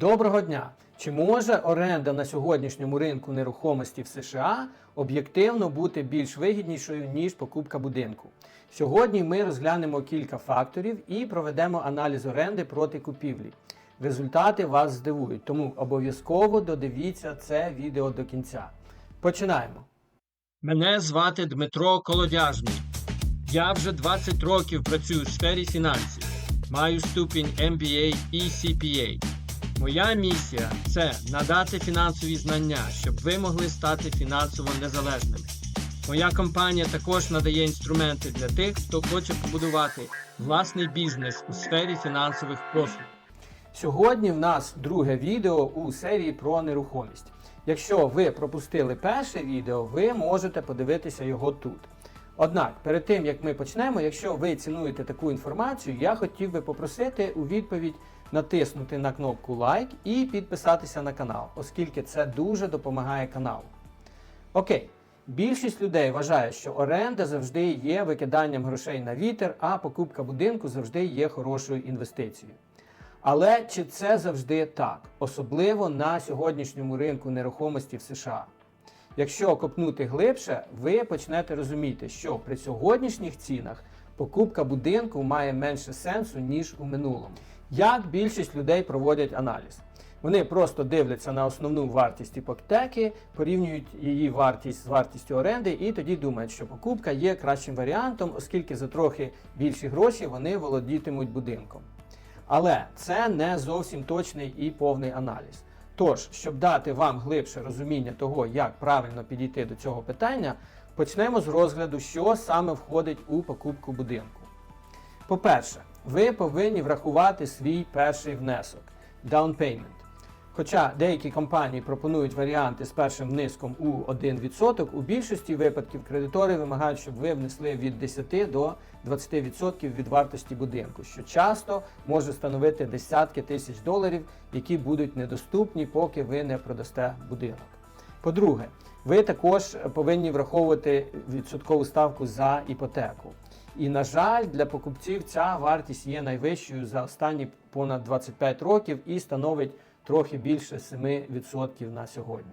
Доброго дня! Чи може оренда на сьогоднішньому ринку нерухомості в США об'єктивно бути більш вигіднішою, ніж покупка будинку? Сьогодні ми розглянемо кілька факторів і проведемо аналіз оренди проти купівлі. Результати вас здивують, тому обов'язково додивіться це відео до кінця. Починаємо. Мене звати Дмитро Колодяжний. Я вже 20 років працюю в сфері фінансів. Маю ступінь MBA і CPA. Моя місія це надати фінансові знання, щоб ви могли стати фінансово незалежними. Моя компанія також надає інструменти для тих, хто хоче побудувати власний бізнес у сфері фінансових послуг. Сьогодні в нас друге відео у серії про нерухомість. Якщо ви пропустили перше відео, ви можете подивитися його тут. Однак, перед тим як ми почнемо, якщо ви цінуєте таку інформацію, я хотів би попросити у відповідь натиснути на кнопку лайк і підписатися на канал, оскільки це дуже допомагає каналу. Окей, більшість людей вважає, що оренда завжди є викиданням грошей на вітер, а покупка будинку завжди є хорошою інвестицією. Але чи це завжди так, особливо на сьогоднішньому ринку нерухомості в США? Якщо копнути глибше, ви почнете розуміти, що при сьогоднішніх цінах покупка будинку має менше сенсу, ніж у минулому. Як більшість людей проводять аналіз? Вони просто дивляться на основну вартість іпотеки, порівнюють її вартість з вартістю оренди, і тоді думають, що покупка є кращим варіантом, оскільки за трохи більші гроші вони володітимуть будинком. Але це не зовсім точний і повний аналіз. Тож, щоб дати вам глибше розуміння того, як правильно підійти до цього питання, почнемо з розгляду, що саме входить у покупку будинку. По-перше, ви повинні врахувати свій перший внесок down payment. Хоча деякі компанії пропонують варіанти з першим вниском у 1%, у більшості випадків кредитори вимагають, щоб ви внесли від 10 до 20% від вартості будинку, що часто може становити десятки тисяч доларів, які будуть недоступні, поки ви не продасте будинок. По-друге, ви також повинні враховувати відсоткову ставку за іпотеку. І, на жаль, для покупців ця вартість є найвищою за останні понад 25 років і становить трохи більше 7% на сьогодні.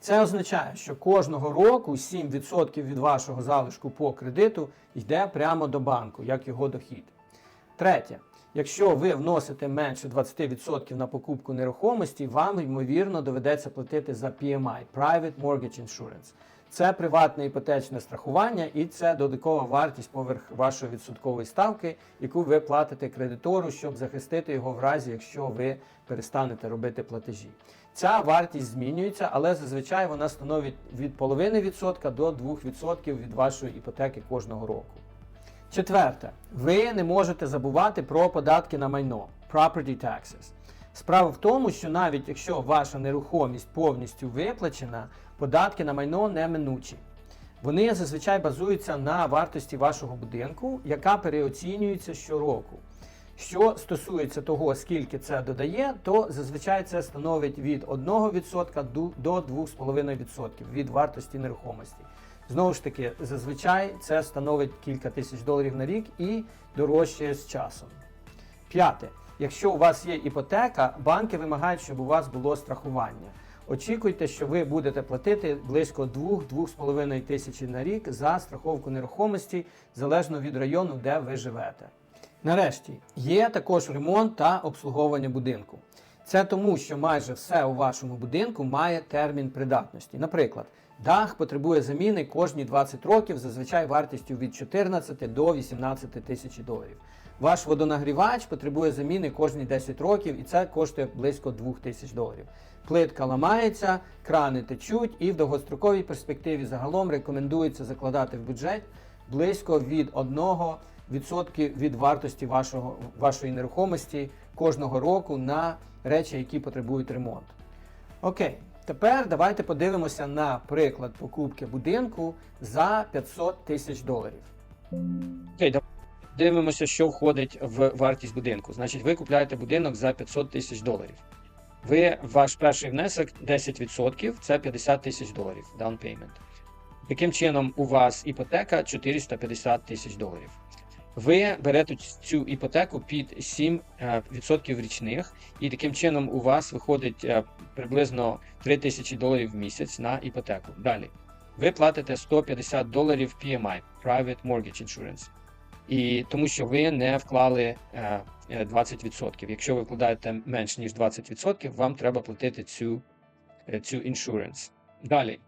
Це означає, що кожного року 7% від вашого залишку по кредиту йде прямо до банку, як його дохід. Третє. Якщо ви вносите менше 20% на покупку нерухомості, вам ймовірно доведеться платити за PMI Private Mortgage Insurance. Це приватне іпотечне страхування і це додаткова вартість поверх вашої відсоткової ставки, яку ви платите кредитору, щоб захистити його в разі, якщо ви перестанете робити платежі. Ця вартість змінюється, але зазвичай вона становить від половини відсотка до 2% від вашої іпотеки кожного року. Четверте, ви не можете забувати про податки на майно property taxes. Справа в тому, що навіть якщо ваша нерухомість повністю виплачена, податки на майно неминучі. Вони зазвичай базуються на вартості вашого будинку, яка переоцінюється щороку. Що стосується того, скільки це додає, то зазвичай це становить від 1% до 2,5% від вартості нерухомості. Знову ж таки, зазвичай це становить кілька тисяч доларів на рік і дорожчає з часом. П'яте. Якщо у вас є іпотека, банки вимагають, щоб у вас було страхування. Очікуйте, що ви будете платити близько 2-2,5 тисячі на рік за страховку нерухомості залежно від району, де ви живете. Нарешті є також ремонт та обслуговування будинку. Це тому, що майже все у вашому будинку має термін придатності. Наприклад, дах потребує заміни кожні 20 років, зазвичай вартістю від 14 до 18 тисяч доларів. Ваш водонагрівач потребує заміни кожні 10 років, і це коштує близько 2 тисяч доларів. Плитка ламається, крани течуть, і в довгостроковій перспективі загалом рекомендується закладати в бюджет близько від 1% від вартості вашого, вашої нерухомості кожного року на речі, які потребують ремонту. Окей, тепер давайте подивимося на приклад покупки будинку за 500 тисяч доларів. Дивимося, що входить в вартість будинку. Значить, ви купляєте будинок за 500 тисяч доларів. Ви ваш перший внесок 10% це 50 тисяч доларів down payment. Таким чином, у вас іпотека 450 тисяч доларів. ви берете цю іпотеку під 7% річних, і таким чином у вас виходить е, приблизно 3 тисячі доларів в місяць на іпотеку. Далі. Ви платите 150 доларів PMI Private Mortgage Insurance. І тому що ви не вклали е, е, 20%. Якщо ви вкладаєте менш ніж 20%, вам треба платити цю, е, цю insurance. Далі.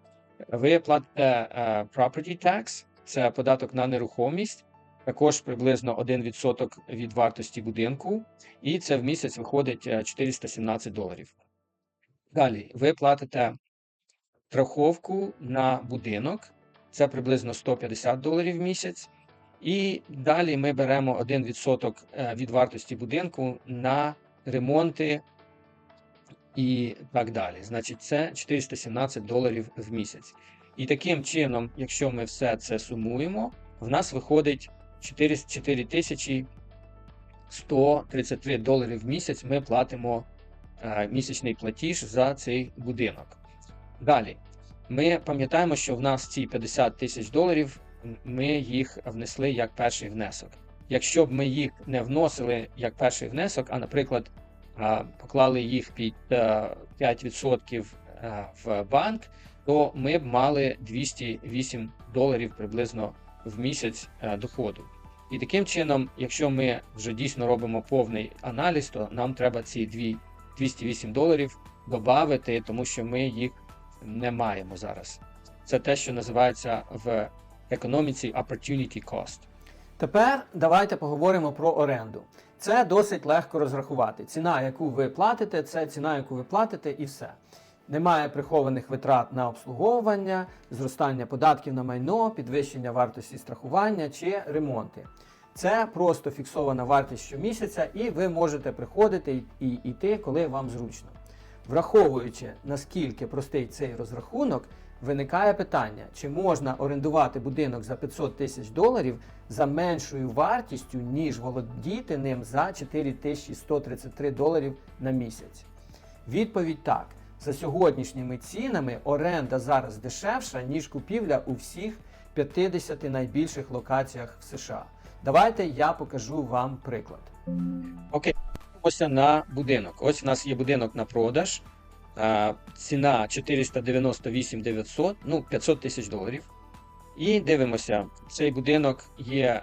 Ви платите е, property tax, це податок на нерухомість, також приблизно 1% від вартості будинку, і це в місяць виходить е, 417 доларів. Далі ви платите страховку на будинок, це приблизно 150 доларів в місяць. І далі ми беремо 1% е, від вартості будинку на ремонти і так далі. Значить, це 417 доларів в місяць. І таким чином, якщо ми все це сумуємо, в нас виходить 4 4 тисячі 133 долари в місяць. Ми платимо е, місячний платіж за цей будинок. Далі, ми пам'ятаємо, що в нас ці 50 тисяч доларів ми їх внесли як перший внесок. Якщо б ми їх не вносили як перший внесок, а, наприклад, поклали їх під е, 5% е, в банк, то ми б мали 208 доларів приблизно в місяць е, доходу. І таким чином, якщо ми вже дійсно робимо повний аналіз, то нам треба ці дві- 208 доларів додати, тому що ми їх не маємо зараз. Це те, що називається в економіці opportunity cost. Тепер давайте поговоримо про оренду. Це досить легко розрахувати. Ціна, яку ви платите, це ціна, яку ви платите, і все. Немає прихованих витрат на обслуговування, зростання податків на майно, підвищення вартості страхування чи ремонти. Це просто фіксована вартість щомісяця, і ви можете приходити і йти, коли вам зручно. Враховуючи, наскільки простий цей розрахунок, виникає питання, чи можна орендувати будинок за 500 тисяч доларів за меншою вартістю, ніж володіти ним за 4133 доларів на місяць. Відповідь так. За сьогоднішніми цінами оренда зараз дешевша, ніж купівля у всіх 50 найбільших локаціях в США. Давайте я покажу вам приклад. Окей, дивимося на будинок. Ось у нас є будинок на продаж. Ціна 498 900, ну 500 тисяч доларів. І дивимося, цей будинок є,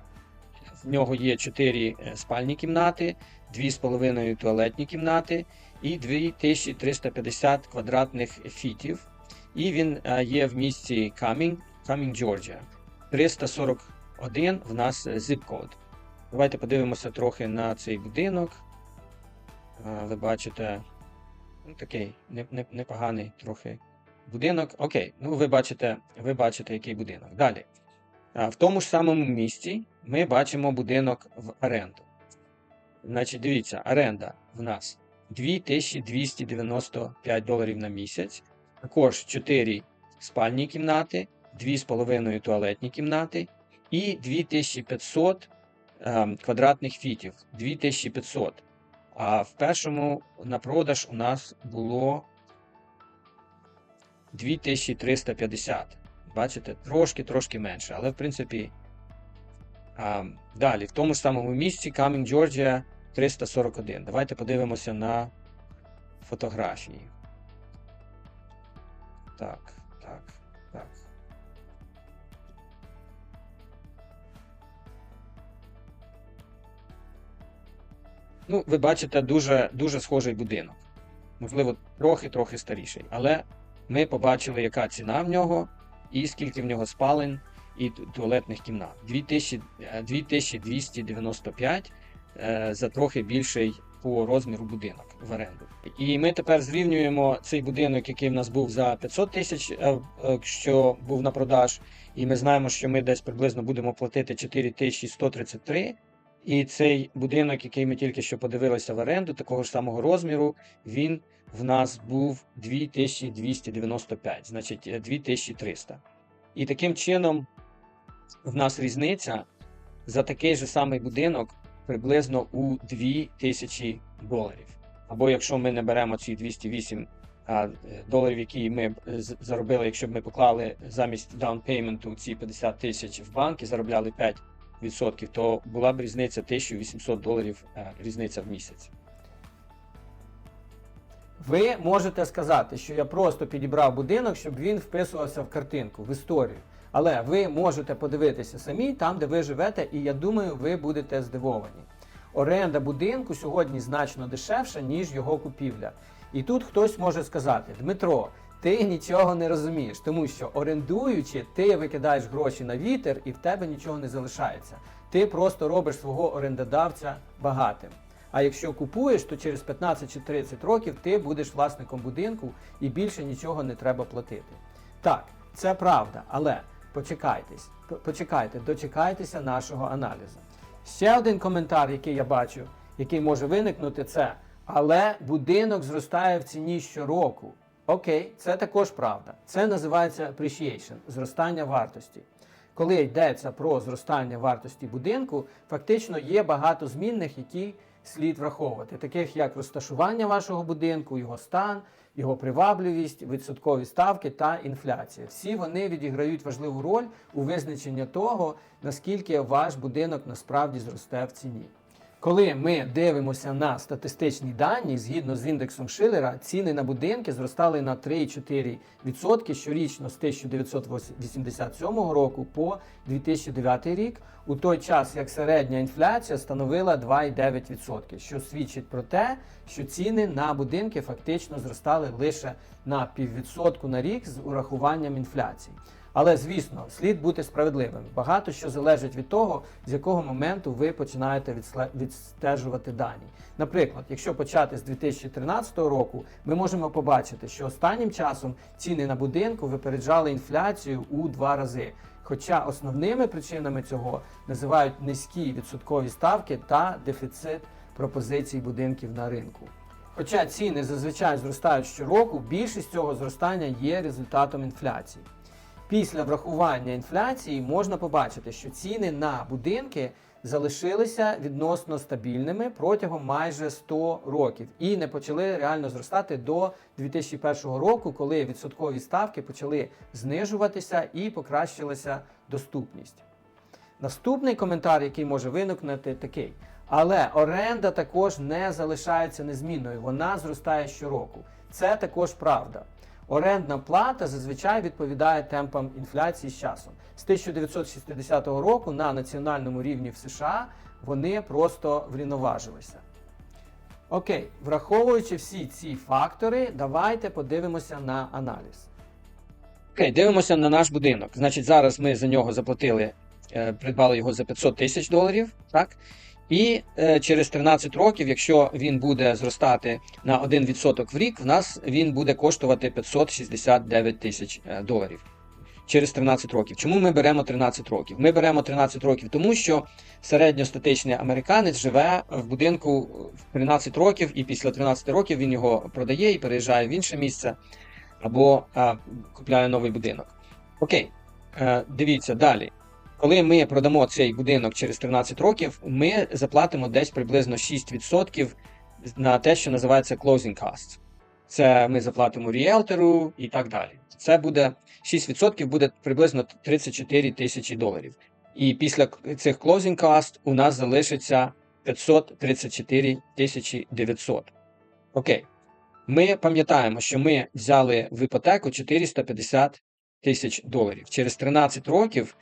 в нього є 4 спальні кімнати, 2,5 туалетні кімнати і 2350 квадратних фітів. І він е, є в місті Камінг, Камінг, Джорджія. 341 в нас zip-код. Давайте подивимося трохи на цей будинок. Е, Ви бачите, ну, такий не- не- непоганий трохи будинок. Окей, ну ви бачите, ви бачите, який будинок. Далі. В тому ж самому місці ми бачимо будинок в оренду. Значить, дивіться, оренда в нас 2295 доларів на місяць. Також 4 спальні кімнати, 2,5 туалетні кімнати і 2500 ем, квадратних фітів. 2500. А в першому на продаж у нас було 2350. Бачите, трошки-трошки менше. Але в принципі. А, далі, в тому ж самому місці Камінг, Джорджія 341. Давайте подивимося на фотографії. Так. Ну, ви бачите дуже, дуже схожий будинок. Можливо, трохи-трохи старіший. Але ми побачили, яка ціна в нього, і скільки в нього спалень і туалетних кімнат. 2000, е, 2295 е, за трохи більший по розміру будинок в оренду. І ми тепер зрівнюємо цей будинок, який в нас був за 500 тисяч, е, що був на продаж, і ми знаємо, що ми десь приблизно будемо платити 4133. І цей будинок, який ми тільки що подивилися в оренду, такого ж самого розміру, він в нас був 2295, значить е, 2300. І таким чином в нас різниця за такий же самий будинок приблизно у 2000 доларів. Або якщо ми не беремо ці 208 а, е, доларів, які ми е, заробили, якщо б ми поклали замість даунпейменту ці 50 тисяч в банк і заробляли 5 відсотків, то була б різниця 1800 доларів е, різниця в місяць. Ви можете сказати, що я просто підібрав будинок, щоб він вписувався в картинку, в історію. Але ви можете подивитися самі там, де ви живете, і я думаю, ви будете здивовані. Оренда будинку сьогодні значно дешевша, ніж його купівля. І тут хтось може сказати: Дмитро, ти нічого не розумієш, тому що орендуючи, ти викидаєш гроші на вітер і в тебе нічого не залишається. Ти просто робиш свого орендодавця багатим. А якщо купуєш, то через 15 чи 30 років ти будеш власником будинку і більше нічого не треба платити. Так, це правда, але почекайтесь, почекайте, дочекайтеся нашого аналізу. Ще один коментар, який я бачу, який може виникнути, це але будинок зростає в ціні щороку. Окей, це також правда. Це називається appreciation, зростання вартості. Коли йдеться про зростання вартості будинку, фактично є багато змінних, які слід враховувати, таких як розташування вашого будинку, його стан, його привабливість, відсоткові ставки та інфляція. Всі вони відіграють важливу роль у визначенні того, наскільки ваш будинок насправді зросте в ціні. Коли ми дивимося на статистичні дані, згідно з індексом Шиллера, ціни на будинки зростали на 3,4% щорічно з 1987 року по 2009 рік, у той час як середня інфляція становила 2,9%, що свідчить про те, що ціни на будинки фактично зростали лише на піввідсотку на рік з урахуванням інфляції. Але звісно, слід бути справедливим. Багато що залежить від того, з якого моменту ви починаєте відстежувати дані. Наприклад, якщо почати з 2013 року, ми можемо побачити, що останнім часом ціни на будинку випереджали інфляцію у два рази. Хоча основними причинами цього називають низькі відсоткові ставки та дефіцит пропозицій будинків на ринку. Хоча ціни зазвичай зростають щороку, більшість цього зростання є результатом інфляції. Після врахування інфляції можна побачити, що ціни на будинки залишилися відносно стабільними протягом майже 100 років і не почали реально зростати до 2001 року, коли відсоткові ставки почали знижуватися і покращилася доступність. Наступний коментар, який може виникнути, такий. Але оренда також не залишається незмінною, вона зростає щороку. Це також правда. Орендна плата зазвичай відповідає темпам інфляції з часом. З 1960 року на національному рівні в США вони просто врівноважилися. Окей, враховуючи всі ці фактори, давайте подивимося на аналіз. Окей, дивимося на наш будинок. Значить, зараз ми за нього заплатили, е, придбали його за 500 тисяч доларів, так? І е, через 13 років, якщо він буде зростати на 1% в рік, в нас він буде коштувати 569 тисяч е, доларів. Через 13 років. Чому ми беремо 13 років? Ми беремо 13 років, тому що середньостатичний американець живе в будинку в 13 років, і після 13 років він його продає і переїжджає в інше місце або а, купляє новий будинок. Окей, е, дивіться далі. Коли ми продамо цей будинок через 13 років, ми заплатимо десь приблизно 6% на те, що називається closing costs. Це ми заплатимо ріелтору і так далі. Це буде 6% буде приблизно 34 тисячі доларів. І після цих closing costs у нас залишиться 534 тисячі 900. Окей. Ми пам'ятаємо, що ми взяли в іпотеку 450 тисяч доларів. Через 13 років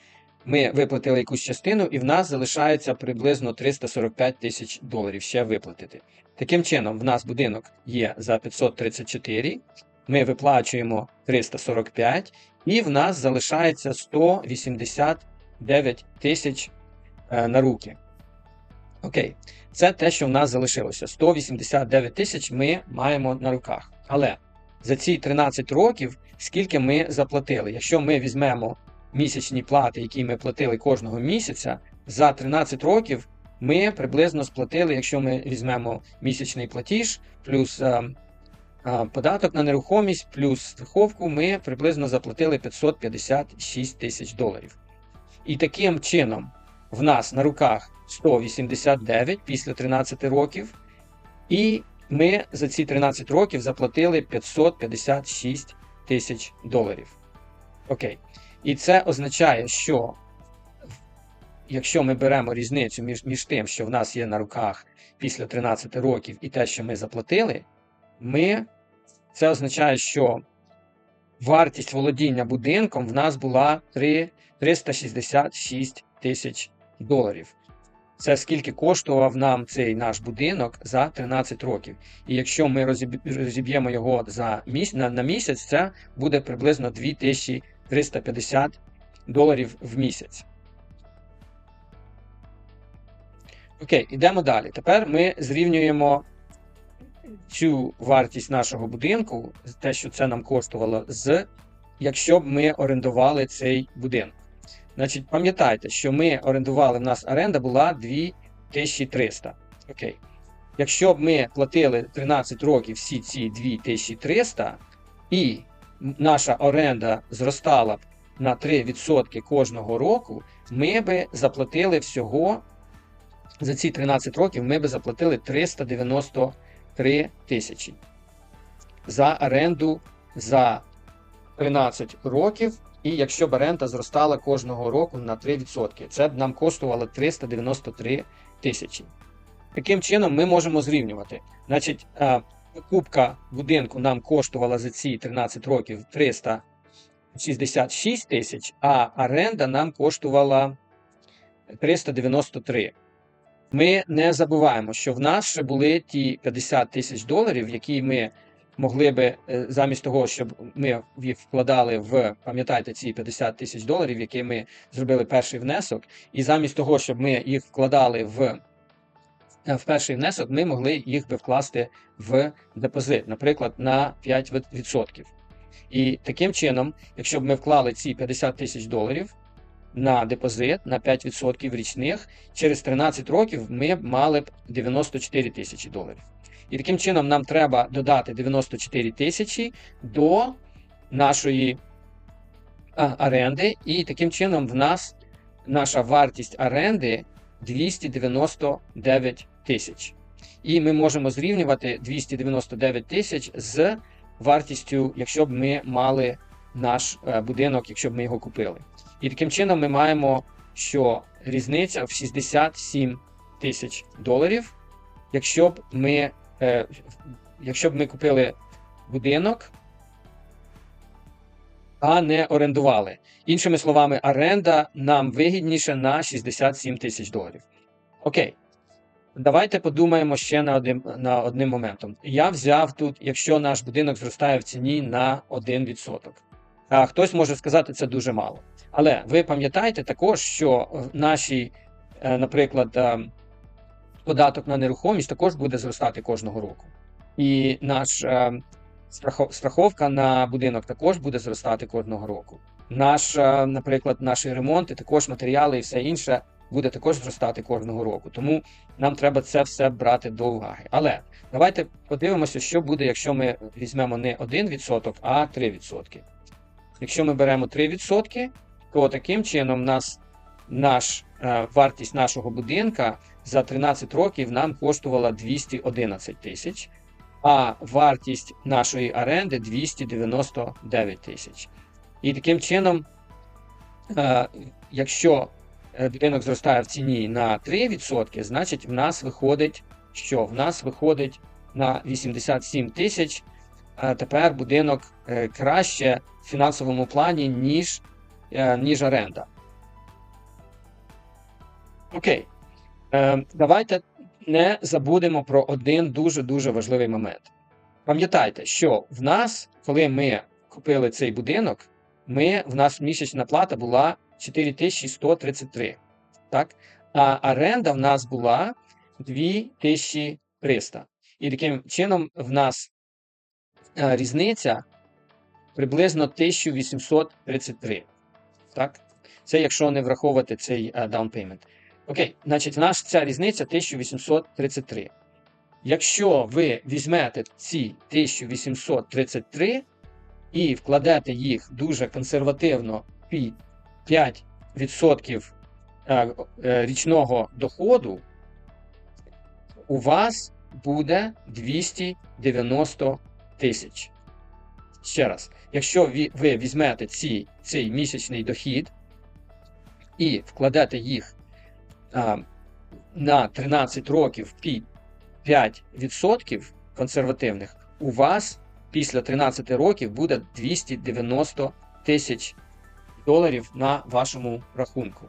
ми виплатили якусь частину, і в нас залишається приблизно 345 тисяч доларів ще виплатити. Таким чином, в нас будинок є за 534, ми виплачуємо 345, і в нас залишається 189 тисяч е, на руки. Окей, це те, що в нас залишилося. 189 тисяч ми маємо на руках. Але за ці 13 років, скільки ми заплатили? Якщо ми візьмемо місячні плати, які ми платили кожного місяця, за 13 років ми приблизно сплатили, якщо ми візьмемо місячний платіж, плюс е, е, податок на нерухомість, плюс страховку, ми приблизно заплатили 556 тисяч доларів. І таким чином в нас на руках 189 після 13 років, і ми за ці 13 років заплатили 556 тисяч доларів. Окей. І це означає, що якщо ми беремо різницю між, між тим, що в нас є на руках після 13 років, і те, що ми заплатили, ми, це означає, що вартість володіння будинком в нас була 3, 366 тисяч доларів. Це скільки коштував нам цей наш будинок за 13 років. І якщо ми розіб'ємо його за міс... на, на місяць, це буде приблизно 2350 доларів в місяць. Окей, ідемо далі. Тепер ми зрівнюємо цю вартість нашого будинку, те, що це нам коштувало, з якщо б ми орендували цей будинок. Значить, пам'ятайте, що ми орендували, в нас оренда була 2300. Окей. Якщо б ми платили 13 років всі ці 2300, і наша оренда зростала б на 3% кожного року, ми би заплатили всього за ці 13 років ми би заплатили 393 тисячі за оренду за 13 років. І якщо б оренда зростала кожного року на 3%, це б нам коштувало 393 тисячі. Таким чином, ми можемо зрівнювати. Значить, покупка будинку нам коштувала за ці 13 років 366 тисяч, а оренда нам коштувала 393. Ми не забуваємо, що в нас ще були ті 50 тисяч доларів, які ми могли би е, замість того, щоб ми їх вкладали в, пам'ятаєте, ці 50 тисяч доларів, які ми зробили перший внесок, і замість того, щоб ми їх вкладали в, в перший внесок, ми могли їх би вкласти в депозит, наприклад, на 5%. І таким чином, якщо б ми вклали ці 50 тисяч доларів на депозит на 5% річних, через 13 років ми б мали б 94 тисячі доларів. І таким чином нам треба додати 94 тисячі до нашої оренди, і таким чином в нас наша вартість оренди 299 тисяч. І ми можемо зрівнювати 299 тисяч з вартістю, якщо б ми мали наш е, будинок, якщо б ми його купили. І таким чином ми маємо, що різниця в 67 тисяч доларів, якщо б ми, е, якщо б ми купили будинок, а не орендували. Іншими словами, оренда нам вигідніша на 67 тисяч доларів. Окей. Давайте подумаємо ще на одним, на одним моментом. Я взяв тут, якщо наш будинок зростає в ціні на 1%. А хтось може сказати, це дуже мало. Але ви пам'ятаєте також, що в нашій, е, наприклад, е, податок на нерухомість також буде зростати кожного року. І наш е, страховка на будинок також буде зростати кожного року. Наш, е, наприклад, наші ремонти, також матеріали і все інше буде також зростати кожного року. Тому нам треба це все брати до уваги. Але давайте подивимося, що буде, якщо ми візьмемо не 1%, а 3%. Якщо ми беремо 3%, то таким чином нас, наш, е, вартість нашого будинка за 13 років нам коштувала 211 тисяч, а вартість нашої оренди 299 тисяч. І таким чином, е, якщо будинок зростає в ціні на 3%, значить в нас виходить, що в нас виходить на 87 тисяч. Тепер будинок е, краще в фінансовому плані, ніж, е, ніж оренда. Окей. Давайте не забудемо про один дуже-дуже важливий момент. Пам'ятайте, що в нас, коли ми купили цей будинок, ми, в нас місячна плата була 4133. Так? А оренда в нас була 2300. І таким чином в нас е, різниця приблизно 1833. Так? Це якщо не враховувати цей payment. Окей, значить, в нас ця різниця 1833. Якщо ви візьмете ці 1833 і вкладете їх дуже консервативно під 5% е, е, річного доходу, у вас буде 290 тисяч. Ще раз, якщо ви, візьмете ці, цей місячний дохід і вкладете їх на 13 років під 5% консервативних, у вас після 13 років буде 290 тисяч доларів на вашому рахунку.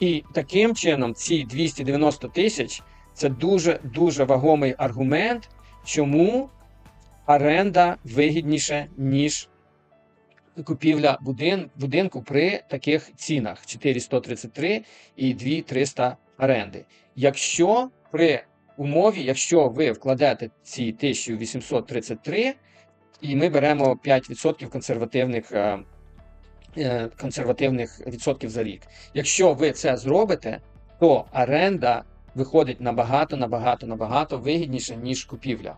І таким чином ці 290 тисяч це дуже дуже вагомий аргумент, чому оренда вигідніше, ніж купівля будин, будинку при таких цінах 4133 і 2300 оренди. Якщо при умові, якщо ви вкладете ці 1833, і ми беремо 5% консервативних, е, е, консервативних відсотків за рік. Якщо ви це зробите, то оренда виходить набагато, набагато, набагато вигідніше, ніж купівля.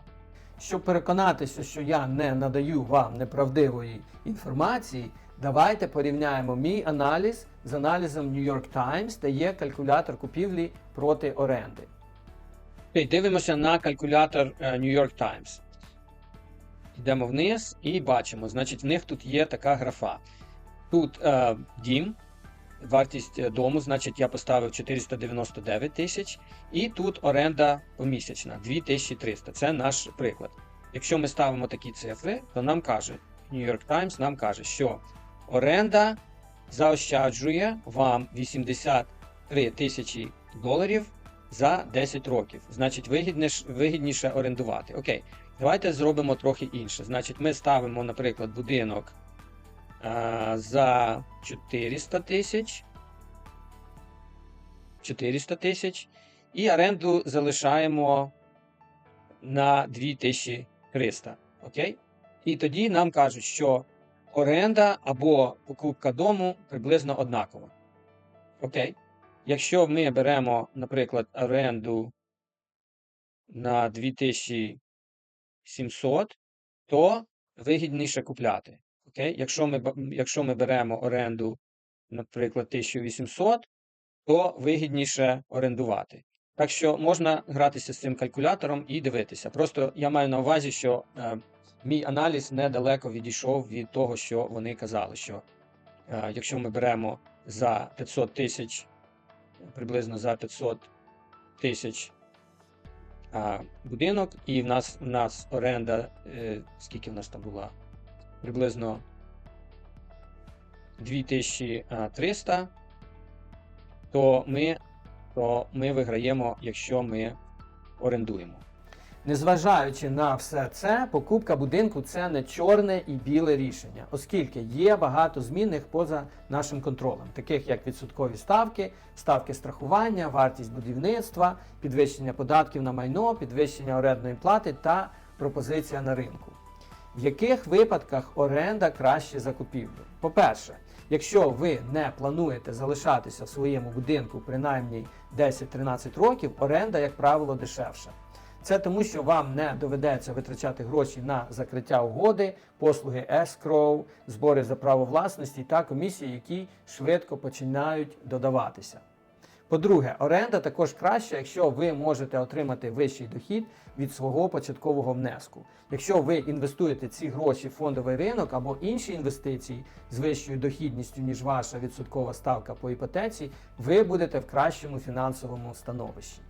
Щоб переконатися, що я не надаю вам неправдивої інформації, давайте порівняємо мій аналіз з аналізом New York Times, де є калькулятор купівлі проти оренди. Окей, дивимося на калькулятор е, New York Times. Йдемо вниз і бачимо. Значить, в них тут є така графа. Тут е, дім, вартість е, дому, значить, я поставив 499 тисяч, і тут оренда помісячна 2300. Це наш приклад. Якщо ми ставимо такі цифри, то нам каже, New York Times нам каже, що оренда заощаджує вам 83 тисячі доларів за 10 років. Значить, вигідніше, вигідніше орендувати. Окей, давайте зробимо трохи інше. Значить, ми ставимо, наприклад, будинок за 400 тисяч. 400 тисяч. І оренду залишаємо на 2300. Окей? І тоді нам кажуть, що оренда або покупка дому приблизно однакова. Окей? Якщо ми беремо, наприклад, оренду на 2700, то вигідніше купляти. Окей? Якщо ми, якщо ми беремо оренду, наприклад, 1800, то вигідніше орендувати. Так що можна гратися з цим калькулятором і дивитися. Просто я маю на увазі, що е, мій аналіз недалеко відійшов від того, що вони казали, що е, якщо ми беремо за 500 тисяч приблизно за 500 тисяч а, будинок, і в нас, в нас оренда, е, скільки в нас там була? Приблизно 2300, то ми, то ми виграємо, якщо ми орендуємо. Незважаючи на все це, покупка будинку це не чорне і біле рішення, оскільки є багато змінних поза нашим контролем, таких як відсоткові ставки, ставки страхування, вартість будівництва, підвищення податків на майно, підвищення орендної плати та пропозиція на ринку. В яких випадках оренда краще за купівлю? По-перше, якщо ви не плануєте залишатися в своєму будинку принаймні 10-13 років, оренда, як правило, дешевша. Це тому, що вам не доведеться витрачати гроші на закриття угоди, послуги escrow, збори за право власності та комісії, які швидко починають додаватися. По-друге, оренда також краща, якщо ви можете отримати вищий дохід від свого початкового внеску. Якщо ви інвестуєте ці гроші в фондовий ринок або інші інвестиції з вищою дохідністю, ніж ваша відсоткова ставка по іпотеці, ви будете в кращому фінансовому становищі.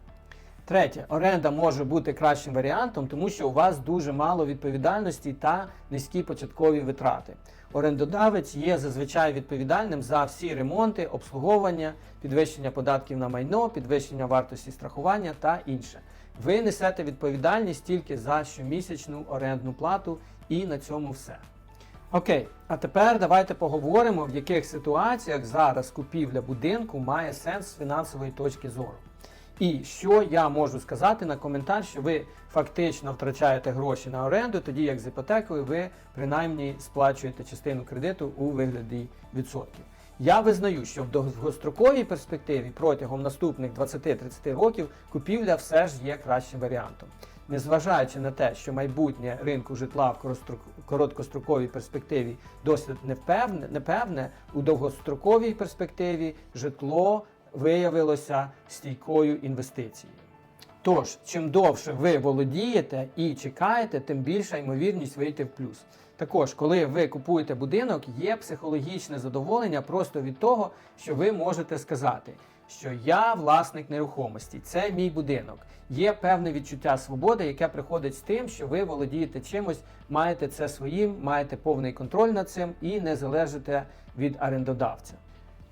Третє, оренда може бути кращим варіантом, тому що у вас дуже мало відповідальності та низькі початкові витрати. Орендодавець є зазвичай відповідальним за всі ремонти, обслуговування, підвищення податків на майно, підвищення вартості страхування та інше. Ви несете відповідальність тільки за щомісячну орендну плату і на цьому все. Окей, а тепер давайте поговоримо, в яких ситуаціях зараз купівля будинку має сенс з фінансової точки зору. І що я можу сказати на коментар, що ви фактично втрачаєте гроші на оренду, тоді як з іпотекою ви принаймні сплачуєте частину кредиту у вигляді відсотків. Я визнаю, що в довгостроковій перспективі протягом наступних 20-30 років купівля все ж є кращим варіантом. Незважаючи на те, що майбутнє ринку житла в короткостроковій перспективі досить невпевне, непевне, у довгостроковій перспективі житло виявилося стійкою інвестицією. Тож, чим довше ви володієте і чекаєте, тим більша ймовірність вийти в плюс. Також, коли ви купуєте будинок, є психологічне задоволення просто від того, що ви можете сказати, що я власник нерухомості, це мій будинок. Є певне відчуття свободи, яке приходить з тим, що ви володієте чимось, маєте це своїм, маєте повний контроль над цим і не залежите від орендодавця.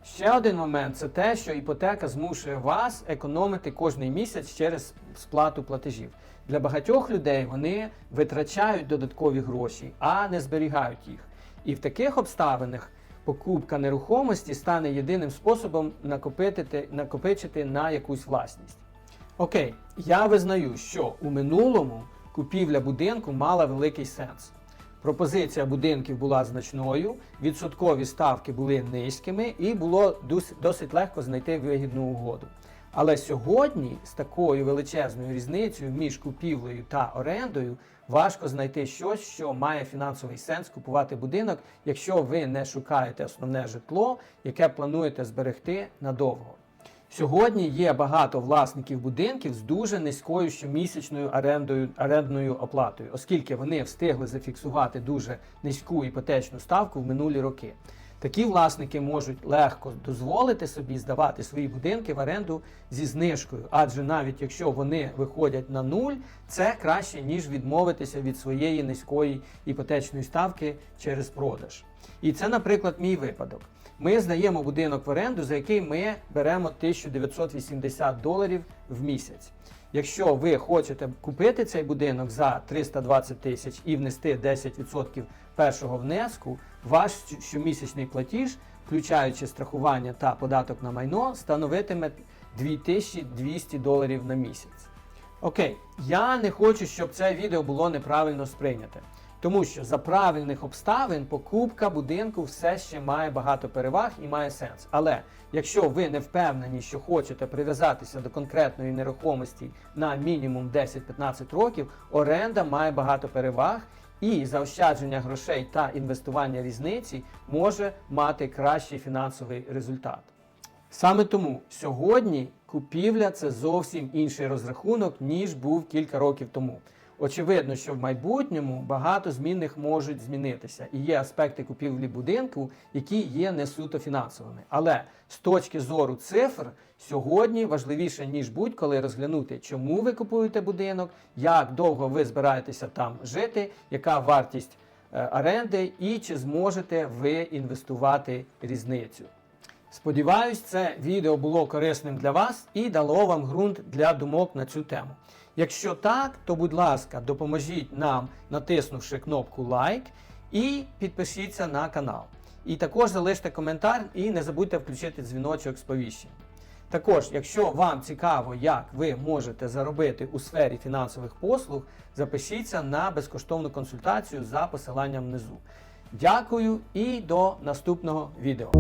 Ще один момент це те, що іпотека змушує вас економити кожний місяць через сплату платежів. Для багатьох людей вони витрачають додаткові гроші, а не зберігають їх. І в таких обставинах покупка нерухомості стане єдиним способом накопити, накопичити на якусь власність. Окей, я визнаю, що у минулому купівля будинку мала великий сенс. Пропозиція будинків була значною, відсоткові ставки були низькими і було досить легко знайти вигідну угоду. Але сьогодні з такою величезною різницею між купівлею та орендою важко знайти щось, що має фінансовий сенс купувати будинок, якщо ви не шукаєте основне житло, яке плануєте зберегти надовго. Сьогодні є багато власників будинків з дуже низькою щомісячною орендою, орендною оплатою, оскільки вони встигли зафіксувати дуже низьку іпотечну ставку в минулі роки. Такі власники можуть легко дозволити собі здавати свої будинки в оренду зі знижкою, адже навіть якщо вони виходять на нуль, це краще ніж відмовитися від своєї низької іпотечної ставки через продаж. І це, наприклад, мій випадок. Ми здаємо будинок в оренду, за який ми беремо 1980 доларів в місяць. Якщо ви хочете купити цей будинок за 320 тисяч і внести 10% першого внеску, ваш щомісячний платіж, включаючи страхування та податок на майно, становитиме 2200 доларів на місяць. Окей, я не хочу, щоб це відео було неправильно сприйняте. Тому що за правильних обставин покупка будинку все ще має багато переваг і має сенс. Але якщо ви не впевнені, що хочете прив'язатися до конкретної нерухомості на мінімум 10-15 років, оренда має багато переваг, і заощадження грошей та інвестування різниці може мати кращий фінансовий результат. Саме тому сьогодні купівля це зовсім інший розрахунок, ніж був кілька років тому. Очевидно, що в майбутньому багато змінних можуть змінитися, і є аспекти купівлі будинку, які є не суто фінансовими. Але з точки зору цифр, сьогодні важливіше ніж будь-коли розглянути, чому ви купуєте будинок, як довго ви збираєтеся там жити, яка вартість е, оренди, і чи зможете ви інвестувати різницю. Сподіваюсь, це відео було корисним для вас і дало вам ґрунт для думок на цю тему. Якщо так, то будь ласка, допоможіть нам, натиснувши кнопку лайк і підпишіться на канал. І також залиште коментар і не забудьте включити дзвіночок сповіщень. Також, якщо вам цікаво, як ви можете заробити у сфері фінансових послуг, запишіться на безкоштовну консультацію за посиланням внизу. Дякую і до наступного відео.